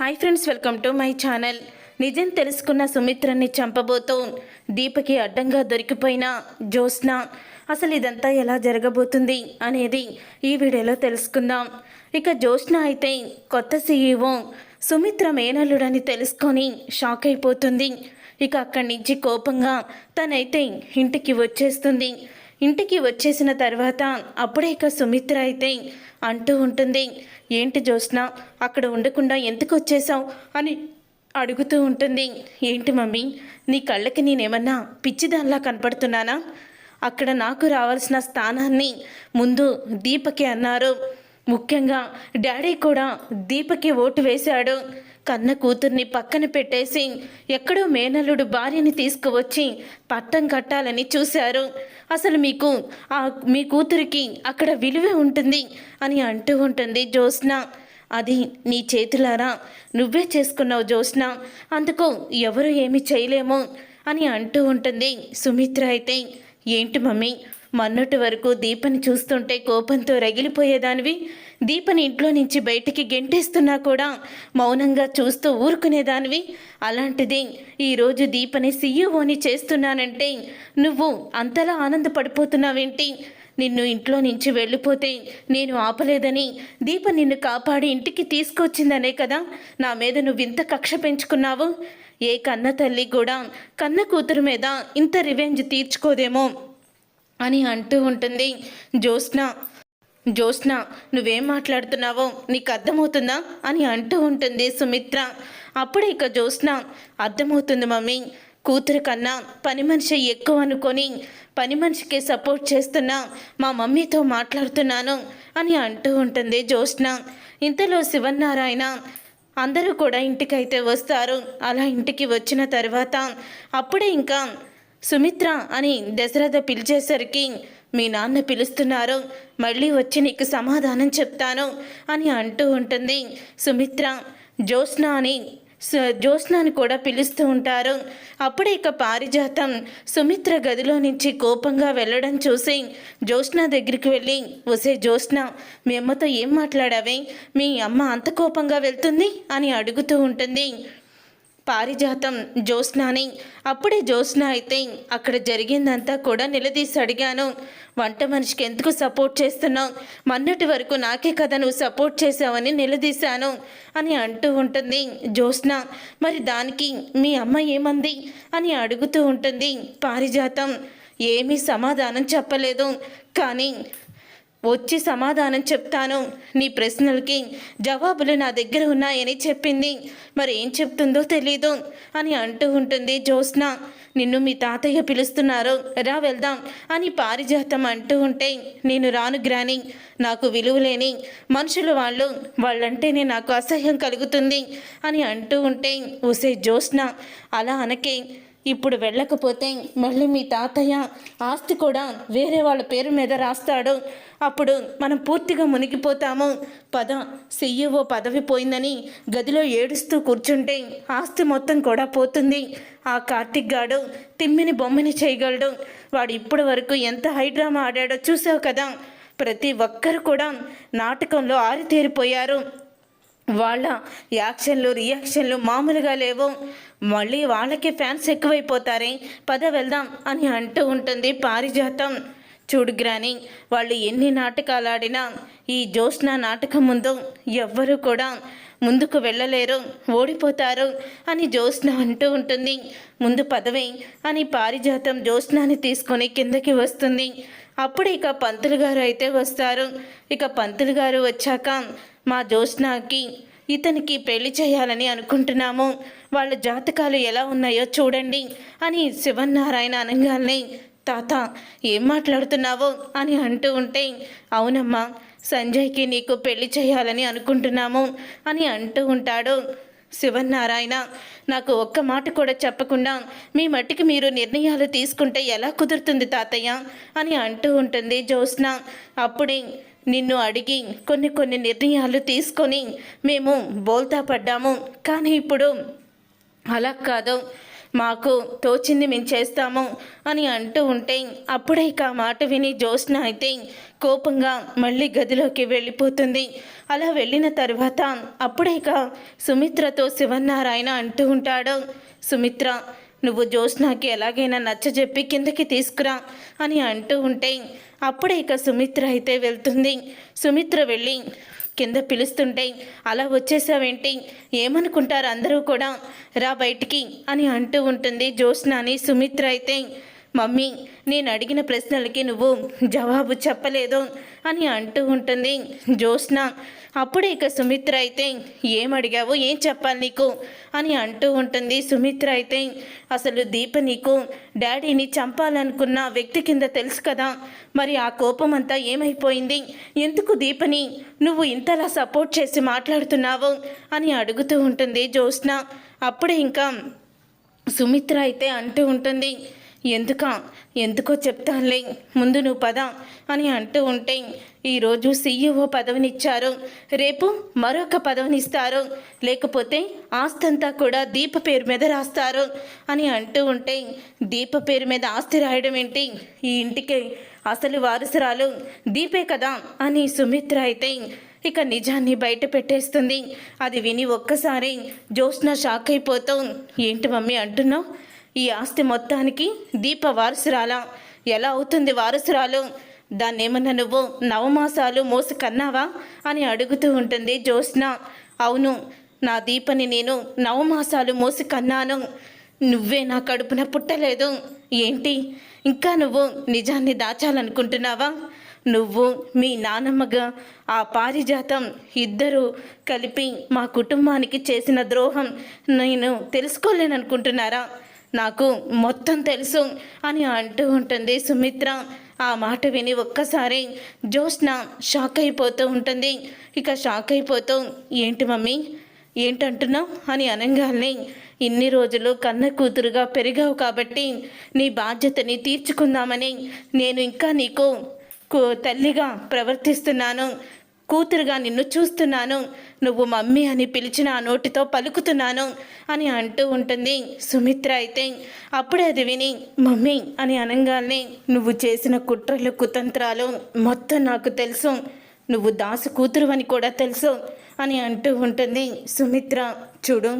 Hi friends welcome to my channel. నిజం తెలుసుకున్న సుమిత్రని చంపబోతూ. దీపకి అడ్డంగా దొరికిపోయిన జ్యోత్స్న అసలు ఇదంతా ఎలా జరగబోతుంది? అనేది ఈ వీడియోలో తెలుసుకుందాం. ఇక జ్యోత్స్న అయితే కొత్త సీఈఓ సుమిత్ర మేనల్లుడని తెలుసుకొని షాక్ అయిపోతుంది. ఇక అక్కడి నుంచి కోపంగా తనైతే ఇంటికి వచ్చేస్తుంది. ఇంటికి వచ్చేసిన తర్వాత అప్పుడే ఇక సుమిత్ర అయితే అంటూ ఉంటుంది ఏంటి జ్యోత్స్న అక్కడ ఉండకుండా ఎందుకు వచ్చేసావు అని అడుగుతూ ఉంటుంది ఏంటి మమ్మీ నీ కళ్ళకి నేనేమన్నా పిచ్చిదానిలా కనపడుతున్నానా? అక్కడ నాకు రావాల్సిన స్థానాన్ని ముందు దీపకి అన్నారు. ముఖ్యంగా డాడీ కూడా దీపకి ఓటు వేశాడు. కన్న కూతుర్ని పక్కన పెట్టేసి ఎక్కడో మేనల్లుడు భార్యని తీసుకువచ్చి పట్టం కట్టాలని చూశారు. అసలు మీకు ఆ మీ కూతురికి అక్కడ విలువ ఉంటుంది అని అంటూ ఉంటుంది జ్యోత్స్న. అది నీ చేతులారా? నువ్వే చేసుకున్నావు జ్యోత్స్న. అందుకు ఎవరు ఏమి చేయలేము అని అంటూ ఉంటుంది సుమిత్ర అయితే. ఏంటి మమ్మీ? మొన్నటి వరకు దీపని చూస్తుంటే కోపంతో రగిలిపోయేదానివి? దీపని ఇంట్లో నుంచి బయటికి గెంటేస్తున్నా కూడా మౌనంగా చూస్తూ ఊరుకునేదానివి. అలాంటిది ఈరోజు దీపని సీఈఓని చేస్తున్నానంటే నువ్వు అంతలా ఆనందపడిపోతున్నావేంటి? నిన్ను ఇంట్లో నుంచి వెళ్ళిపోతే నేను ఆపలేదని దీప నిన్ను కాపాడి ఇంటికి తీసుకొచ్చిందనే కదా? నా మీద నువ్వు ఇంత కక్ష పెంచుకున్నావు? ఏ కన్న తల్లి కూడా కన్న కూతురు మీద ఇంత రివెంజ్ తీర్చుకోదేమో అని అంటూ ఉంటుంది జ్యోత్స్న. జ్యోత్స్న నువ్వేం మాట్లాడుతున్నావో నీకు అర్థమవుతుందా అని అంటూ ఉంటుంది సుమిత్ర. అప్పుడే ఇక జ్యోత్స్న అర్థమవుతుంది మమ్మీ. కూతురు కన్నా పని మనిషి ఎక్కువ అనుకొని పని మనిషికి సపోర్ట్ చేస్తున్నా మా మమ్మీతో మాట్లాడుతున్నాను అని అంటూ ఉంటుంది జ్యోత్స్న. ఇంతలో శివన్నారాయణ అందరూ కూడా ఇంటికైతే వస్తారు. అలా ఇంటికి వచ్చిన తర్వాత అప్పుడే ఇంకా సుమిత్ర అని దశరథ పిలిచేసరికి మీ నాన్న పిలుస్తున్నారు మళ్ళీ వచ్చి నీకు సమాధానం చెప్తాను అని అంటూ ఉంటుంది. సుమిత్ర జ్యోత్స్న అని స- జ్యోత్స్నాని కూడా పిలుస్తూ ఉంటారు. అప్పుడే ఇక పారిజాతం. సుమిత్ర గదిలో నుంచి కోపంగా వెళ్ళడం చూసి జ్యోత్స్న దగ్గరికి వెళ్ళి ఒసే జ్యోత్స్న మీ అమ్మతో ఏం మాట్లాడావే? మీ అమ్మ అంత కోపంగా వెళ్తుంది? అని అడుగుతూ ఉంటుంది. పారిజాతం జ్యోత్స్నాని. అప్పుడే జ్యోత్స్న అయితే అక్కడ జరిగిందంతా కూడా నిలదీసి అడిగాను. వంట మనిషికి ఎందుకు సపోర్ట్ చేస్తున్నావు? మొన్నటి వరకు నాకే కదా నువ్వు సపోర్ట్ చేసావని నిలదీశాను అని అంటూ ఉంటుంది జ్యోత్స్న. మరి దానికి మీ అమ్మ ఏమంది? అని అడుగుతూ ఉంటుంది పారిజాతం. ఏమీ సమాధానం చెప్పలేదు. కానీ వచ్చి సమాధానం చెప్తాను. నీ ప్రశ్నలకి జవాబులు నా దగ్గర ఉన్నాయని చెప్పింది. మరి ఏం చెప్తుందో తెలీదు అని అంటూ ఉంటుంది జ్యోత్స్న. నిన్ను మీ తాతయ్య పిలుస్తున్నారు. రా వెళ్దాం అని పారిజాతం అంటూ ఉంటే నేను రాను గ్రాని. నాకు విలువలేని మనుషులు వాళ్ళు వాళ్ళంటేనే నాకు అసహ్యం కలుగుతుంది అని అంటూ ఉంటే ఉసే జ్యోత్స్న అలా అనకే. ఇప్పుడు వెళ్ళకపోతే మళ్ళీ మీ తాతయ్య ఆస్తి కూడా వేరే వాళ్ళ పేరు మీద రాస్తాడు. అప్పుడు మనం పూర్తిగా మునిగిపోతాము. పద సీఈఓ పదవి పోయిందని గదిలో ఏడుస్తూ కూర్చుంటే ఆస్తి మొత్తం కూడా పోతుంది. ఆ కార్తిక్ గాడు తిమ్మిని బొమ్మని చేయగలడు. వాడు ఇప్పటి వరకు ఎంత హైడ్రామా ఆడాడో చూసావు కదా. ప్రతి ఒక్కరు కూడా నాటకంలో ఆరితేరిపోయారు. వాళ్ళ యాక్షన్లు రియాక్షన్లు మామూలుగా లేవు. మళ్ళీ వాళ్ళకి ఫ్యాన్స్ ఎక్కువైపోతారే. పద వెళ్దాం అని అంటూ ఉంటుంది పారిజాతం. చూడు గ్రాని వాళ్ళు ఎన్ని నాటకాలు ఆడినా ఈ జ్యోత్స్న నాటకం ముందు ఎవ్వరూ కూడా ముందుకు వెళ్ళలేరు ఓడిపోతారు అని జ్యోత్స్న అంటూ ఉంటుంది. ముందు పదవి అని పారిజాతం జ్యోత్స్నాన్ని తీసుకొని కిందకి వస్తుంది. అప్పుడు ఇక పంతులు గారు అయితే వస్తారు. ఇక పంతులు గారు వచ్చాక మా జ్యోత్స్నాకి ఇతనికి పెళ్ళి చేయాలని అనుకుంటున్నాము. వాళ్ళ జాతకాలు ఎలా ఉన్నాయో చూడండి అని శివన్నారాయణ అనగానే తాత ఏం మాట్లాడుతున్నావో అని అంటూ ఉంటే అవునమ్మా సంజయ్కి నీకు పెళ్ళి చేయాలని అనుకుంటున్నాము అని అంటూ ఉంటాడు శివన్నారాయణ. నాకు ఒక్క మాట కూడా చెప్పకుండా మీ మట్టికి మీరు నిర్ణయాలు తీసుకుంటే ఎలా కుదురుతుంది తాతయ్య అని అంటూ ఉంటుంది జ్యోత్స్న. అప్పుడే నిన్ను అడిగి కొన్ని కొన్ని నిర్ణయాలు తీసుకొని మేము బోల్తా పడ్డాము. కానీ ఇప్పుడు అలా కాదు. మాకు తోచింది మేము చేస్తాము అని అంటూ ఉంటే అప్పుడే ఇక మాట విని జ్యోత్స్న అయితే కోపంగా మళ్ళీ గదిలోకి వెళ్ళిపోతుంది. అలా వెళ్ళిన తర్వాత అప్పుడే ఇక సుమిత్రతో శివనారాయణ అంటూ ఉంటాడు. సుమిత్ర నువ్వు జ్యోత్స్నాకి ఎలాగైనా నచ్చజెప్పి కిందకి తీసుకురా అని అంటూ ఉంటే అప్పుడే ఇక సుమిత్ర అయితే వెళ్తుంది. సుమిత్ర వెళ్ళి కింద పిలుస్తుంటే అలా వచ్చేసావేంటి? ఏమనుకుంటారు అందరూ కూడా? రా బయటికి అని అంటూ ఉంటుంది జ్యోత్స్నాని సుమిత్ర అయితే. మమ్మీ నేను అడిగిన ప్రశ్నలకి నువ్వు జవాబు చెప్పలేదు అని అంటూ ఉంటుంది. జ్యోత్స్న అప్పుడే ఇక సుమిత్ర అయితే ఏం అడిగావు? ఏం చెప్పాలి నీకు? అని అంటూ ఉంటుంది. సుమిత్ర అయితే అసలు దీప నీకు డాడీని చంపాలనుకున్న వ్యక్తి కింద తెలుసు కదా. మరి ఆ కోపం అంతా ఏమైపోయింది? ఎందుకు దీపని నువ్వు ఇంతలా సపోర్ట్ చేసి మాట్లాడుతున్నావు? అని అడుగుతూ ఉంటుంది జ్యోత్స్న. అప్పుడే ఇంకా సుమిత్ర అయితే అంటూ ఉంటుంది ఎందుక? ఎందుకో చెప్తానులే. ముందు నువ్వు పద అని అంటూ ఉంటే ఈరోజు సీఈఓ పదవినిచ్చారు. రేపు మరొక పదవినిస్తారు. లేకపోతే ఆస్తంతా కూడా దీప పేరు మీద రాస్తారు అని అంటూ ఉంటే దీప పేరు మీద ఆస్తి రాయడం ఏంటి? ఈ ఇంటికి అసలు వారసురాలు దీపే కదా అని సుమిత్ర అయితే ఇక నిజాన్ని బయట పెట్టేస్తుంది. అది విని ఒక్కసారి జ్యోత్స్న షాక్ అయిపోతాం ఏంటి మమ్మీ అంటున్నావు? ఈ ఆస్తి మొత్తానికి దీప వారసురాలా. ఎలా అవుతుంది వారసురాలు? దాన్ని ఏమన్నా నువ్వు నవమాసాలు మోసి కన్నావా అని అడుగుతూ ఉంటుంది జ్యోత్స్న. అవును నా దీపని నేను నవమాసాలు మోసి కన్నాను నువ్వే నా కడుపున పుట్టలేదు. ఏంటి? ఇంకా నువ్వు నిజాన్ని దాచాలనుకుంటున్నావా? నువ్వు మీ నానమ్మగా ఆ పారిజాతం ఇద్దరూ కలిపి మా కుటుంబానికి చేసిన ద్రోహం నేను తెలుసుకోలేననుకుంటున్నారా? నాకు మొత్తం తెలుసు అని అంటూ ఉంటుంది. సుమిత్ర ఆ మాట విని ఒక్కసారి జ్యోత్స్న షాక్ అయిపోతూ ఉంటుంది. ఇక షాక్ అయిపోతూ ఏంటి మమ్మీ? ఏంటంటున్నావు? అని అనగానే ఇన్ని రోజులు కన్న కూతురుగా పెరిగావు కాబట్టి నీ బాధ్యతని తీర్చుకుందామని నేను ఇంకా నీకు తల్లిగా ప్రవర్తిస్తున్నాను. కూతురుగా నిన్ను చూస్తున్నాను. నువ్వు మమ్మీ అని పిలిచిన ఆ నోటితో పలుకుతున్నాను అని అంటూ ఉంటుంది సుమిత్ర అయితే. అప్పుడే అది విని మమ్మీ అని అనగానే నువ్వు చేసిన కుట్రలు కుతంత్రాలు మొత్తం నాకు తెలుసు. నువ్వు దాసు కూతురు అని కూడా తెలుసు అని అంటూ ఉంటుంది సుమిత్ర. చూడు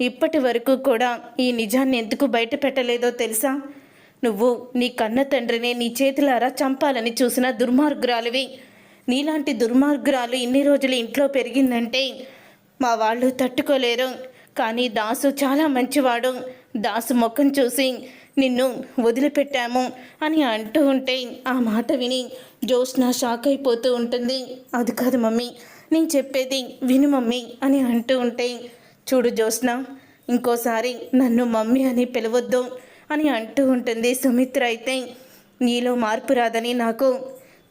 ఇప్పటి వరకు కూడా ఈ నిజాన్ని ఎందుకు బయట పెట్టలేదో తెలుసా? నువ్వు నీ కన్న తండ్రిని నీ చేతులారా చంపాలని చూసిన దుర్మార్గురాలివి. నీలాంటి దుర్మార్గురాలు ఇన్ని రోజులు ఇంట్లో పెరిగిందంటే మా వాళ్ళు తట్టుకోలేరు. కానీ దాసు చాలా మంచివాడు. దాసు ముఖం చూసి నిన్ను వదిలిపెట్టాము అని అంటూ ఉంటే ఆ మాట విని జోష్న షాక్ అయిపోతూ ఉంటుంది. అది కాదు మమ్మీ నేను చెప్పేది విను మమ్మీ అని అంటూ ఉంటే చూడు జోష్న ఇంకోసారి నన్ను మమ్మీ అని పిలవద్దు అని అంటూ ఉంటుంది సుమిత్ర అయితే. నీలో మార్పు రాదని నాకు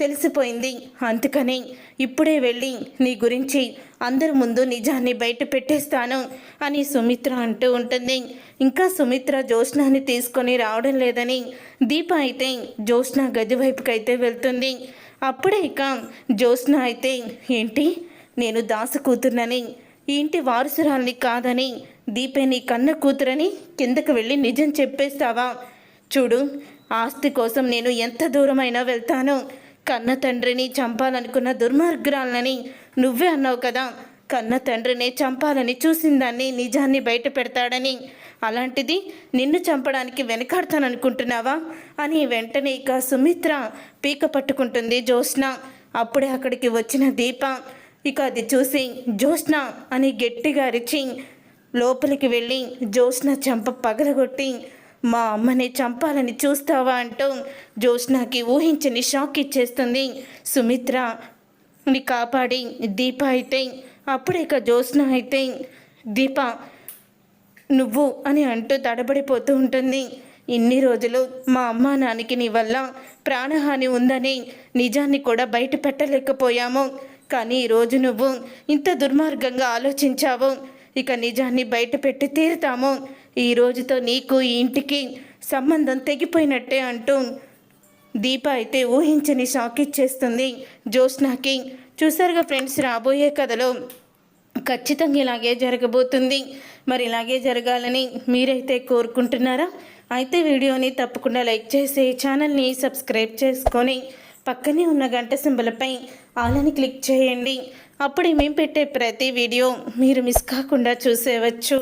తెలిసిపోయింది. అందుకని ఇప్పుడే వెళ్ళి నీ గురించి అందరి ముందు నిజాన్ని బయట పెట్టేస్తాను అని సుమిత్ర అంటూ ఉంటుంది. ఇంకా సుమిత్ర జ్యోత్స్నాని తీసుకొని రావడం లేదని దీప అయితే జ్యోత్స్న గది వైపుకి అయితే వెళ్తుంది. అప్పుడే ఇక జ్యోత్స్న అయితే ఏంటి? నేను దాసు కూతుర్నని ఇంటి వారసురాల్ని కాదని దీపే నీ కన్న కూతురని కిందకు వెళ్ళి నిజం చెప్పేస్తావా? చూడు ఆస్తి కోసం నేను ఎంత దూరమైనా వెళ్తాను. కన్న తండ్రిని చంపాలనుకున్న దుర్మార్గురాలని నువ్వే అన్నావు కదా. కన్న తండ్రిని చంపాలని చూసిందాన్ని నిజాన్ని బయట పెడతాడని. అలాంటిది నిన్ను చంపడానికి వెనకాడతాననుకుంటున్నావా? అని వెంటనే ఇక సుమిత్ర పీక పట్టుకుంటుంది జ్యోత్స్న. అప్పుడే అక్కడికి వచ్చిన దీప. ఇక అది చూసి జ్యోత్స్న అని గట్టిగా అరిచి లోపలికి వెళ్ళి జ్యోత్స్న చెంప పగలగొట్టి మా అమ్మని చంపాలని చూస్తావా అంటూ జ్యోత్స్నకి ఊహించని షాక్ ఇచ్చేస్తుంది. సుమిత్ర ని కాపాడి దీప అయితే అప్పుడే ఇక జ్యోత్స్న అయితే దీప నువ్వు అని అంటూ తడబడిపోతూ ఉంటుంది. ఇన్ని రోజులు మా అమ్మ నాన్నకి నీ వల్ల ప్రాణహాని ఉందని నిజాన్ని కూడా బయట పెట్టలేకపోయాము. కానీ ఈరోజు నువ్వు ఇంత దుర్మార్గంగా ఆలోచించావు. ఇక నిజాన్ని బయట పెట్టి తీరుతాము. ఈ రోజుతో నీకు ఈ ఇంటికి సంబంధం తెగిపోయినట్టే అంటూ దీప అయితే ఊహించని షాక్ ఇచ్చేస్తుంది జ్యోత్స్నాకి. చూసారుగా ఫ్రెండ్స్ రాబోయే కథలో ఖచ్చితంగా ఇలాగే జరగబోతుంది. మరి ఇలాగే జరగాలని మీరైతే కోరుకుంటున్నారా? అయితే వీడియోని తప్పకుండా లైక్ చేసి ఛానల్ని సబ్స్క్రైబ్ చేసుకొని పక్కనే ఉన్న గంట సింబలపై ఆలని క్లిక్ చేయండి. అప్పుడే మేము పెట్టే ప్రతి వీడియో మీరు మిస్ కాకుండా చూసేవచ్చు.